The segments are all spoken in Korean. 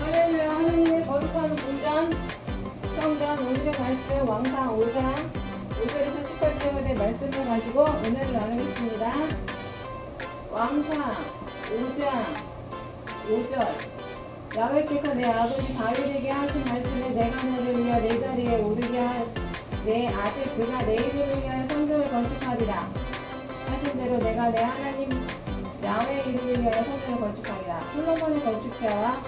할렐루야 하나님의 거룩한 공전 성전 오늘의 말씀 왕상 5장 5절에서 18절의 말씀을 가지고 은혜를 나누겠습니다. 왕상 5장 5절 야훼께서 내 아버지 다윗에게 하신 말씀에 내가 너를 위하여 내 자리에 오르게 한내 아들 그가 내 이름을 위하여 성전을 건축하리라 하신 대로 내가 내 하나님 솔로몬의 건축자와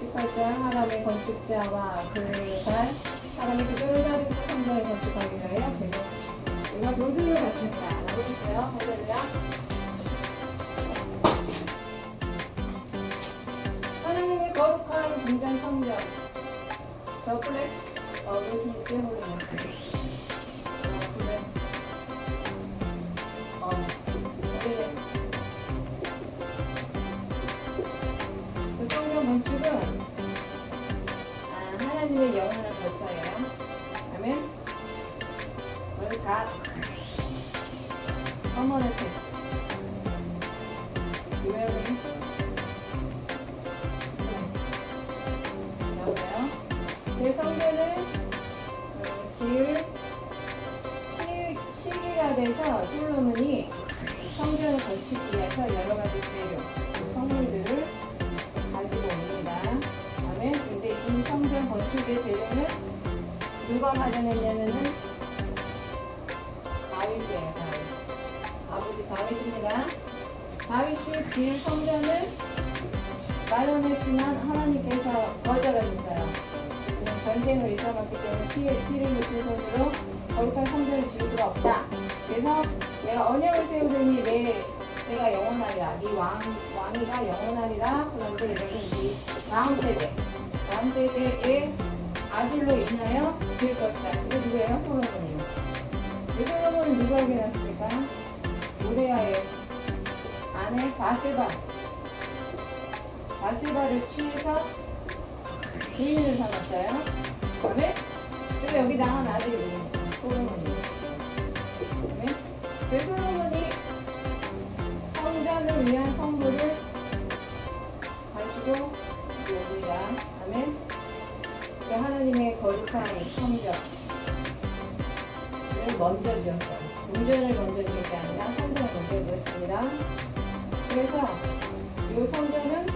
18절 하람의 건축자와 그달 사람이 그들을 가지고 성전을 건축하기 위하여 제가 제가 돌들을 갖춘다. 라고 했어요. 할렐루야 하나님의 거룩한 분전 성전 of His holiness The 그 성전을 어, 지을 시, 시기가 돼서 솔로몬이 성전을 건축 위해서 여러 가지 재료, 그 성물들을 가지고 옵니다. 다음에 근데 이 성전 건축의 재료는 누가 마련했냐면은 다윗입니다. 다윗이 지을 성전을 마련했지만 하나님께서 거절하셨어요. 전쟁을 일삼았기 때문에 피에, 피를 묻힌 손으로 거룩한 성전을 지을 수가 없다. 그래서 내가 언약을 세우더니 내 내가 영원하리라. 네 왕, 왕이가 영원하리라. 그런데 여러분, 이 다음 세대, 다음 세대의 아들로 인하여 지을 것이다. 이게 누구예요? 솔로몬이에요. 이 솔로몬은 누구에게 났습니까? 우레아의 아내 바세바. 바세바를 취해서 부인을 삼았어요. 그다음에 그래서 여기 나온 아들이 누구예요? 솔로몬이에요. 그다음에 그 솔로몬이 성전을 위한 성물을 가지고 옵니다. 아멘. 그 하나님의 거룩한 성전을 먼저 지었어요. 궁전을 먼저 지은 게 아니라 성전을 먼저 지었습니다. 그래서 이 성전은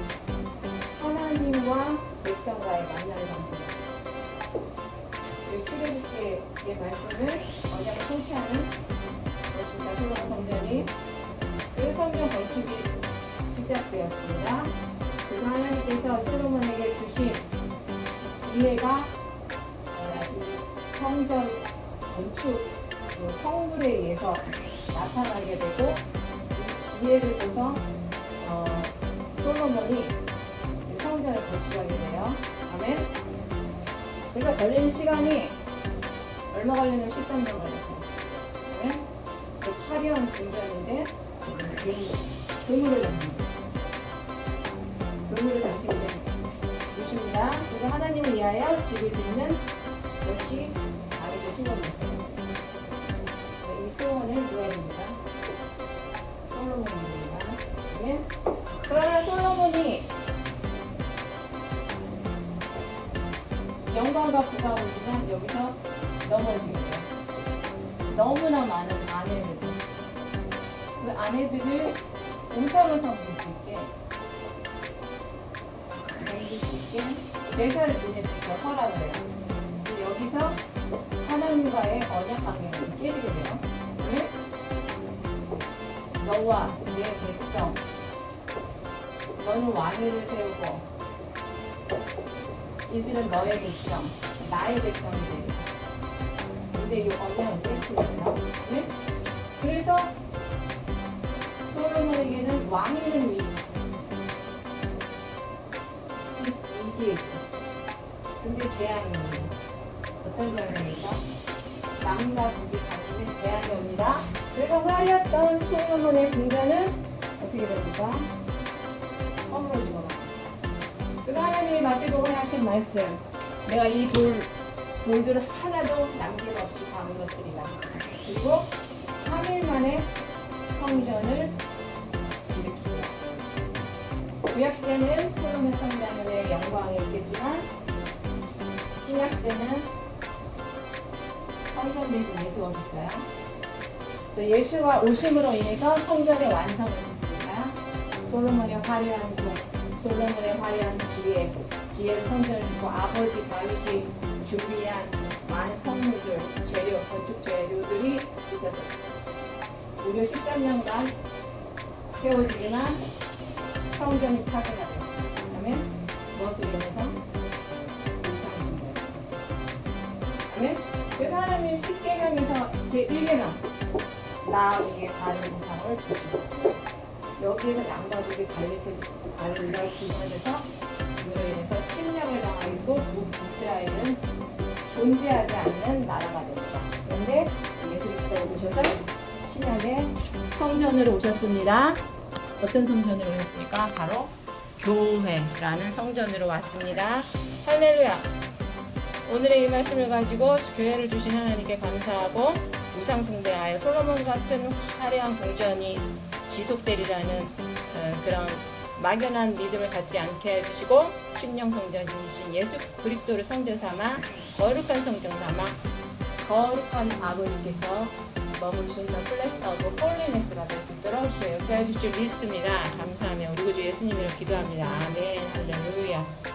하나님과 백성과의 만나는 장소예요. 그리고 출애굽기의 말씀을 언약을 성취하는 것입니다. 솔로몬 성전이 그 성전 건축이 시작되었습니다. 그래서 하나님께서 솔로몬에게 주신 지혜가 성전 건축 그 성물에 의해서 나타나게 되고 이 지혜를 써서 어, 솔로몬이 이 성전을 건축하게 돼요. 아멘. 그러니까 걸리는 시간이 얼마 걸리냐면 13년 걸렸어요. 아멘. 그 화려한 궁전인데 그물을 잡는 그물을 잡히게 된 곳입니다. 그래서 하나님을 위하여 집을 짓는 것이 다윗의 소원이었어 요. 네, 누가 입니다? 솔로몬입니다. 아멘. 그러나 솔로몬이 영광과 부가오지만 여기서 넘어지게 돼요. 너무나 많은 아내들. 그 아내들을 우상을 섬길 수 있게 섬길 수 있게 제사를 지낼 수 있게 허락을 해요. 여기서 하나님과의 언약 관계가 깨지게 돼요. 왜? 너와 내 백성 너는 왕위를 세우고 이들은 너의 백성 나의 백성이 되리라. 근데 이 언약은 돼요. 네? 그래서 솔로몬에게는 왕위는 위 있어. 근데 재앙이 옵니다. 어떤 재앙입니까? 남과 북이 갈리는 재앙이 옵니다. 그래서 화려했던 솔로몬의 궁전은 어떻게 됩니까? 허물어지고 막. 그래서 하나님이 마태복음에 하신 말씀 내가 이 돌, 돌들을 하나도 남김없이 다 무너뜨리라. 그리고 3일 만에 성전을 일으키라. 구약 시대는 솔로몬 성장의 영광이 있겠지만 신약 시대는 성전 대신 예수가 오셨어요. 그래서 예수가 오심으로 인해서 성전의 완성을 했습니다. 솔로몬의 화려한 국, 솔로몬의 화려한 지혜, 지혜로 성전을 짓고 아버지 다윗이 준비한 많은 성물들, 재료, 건축 재료들이 있었어요. 무려 13년간 세워지지만 성전이 파괴가 됐어요. 그다음에 무엇으로 인해서 우상숭배. 그다음에 그 사람이 10계명에서 제 1계명 나 위에 우상을 두고 여기에서 양과 북이 갈라지면서 이로 인해서 침략을 당하고 북이스라엘은 존재하지 않는 나라가 됩니다. 그런데 예수님께서 오셔서 신약의 성전으로 오셨습니다. 어떤 성전으로 오셨습니까? 바로 교회라는 성전으로 왔습니다. 할렐루야. 오늘의 이 말씀을 가지고 교회를 주신 하나님께 감사하고 우상숭배하여 솔로몬 같은 화려한 궁전이 지속되리라는 어, 그런 막연한 믿음을 갖지 않게 해주시고 심령 성전이신 예수 그리스도를 성전 삼아 거룩한 성전 삼아 거룩한 아버지께서 머무시는 플레스 오브 홀리네스가 될 수 있도록 주여 역사해 주실 믿습니다. 감사하며 우리 구주 예수님으로 기도합니다. 아멘 할렐루야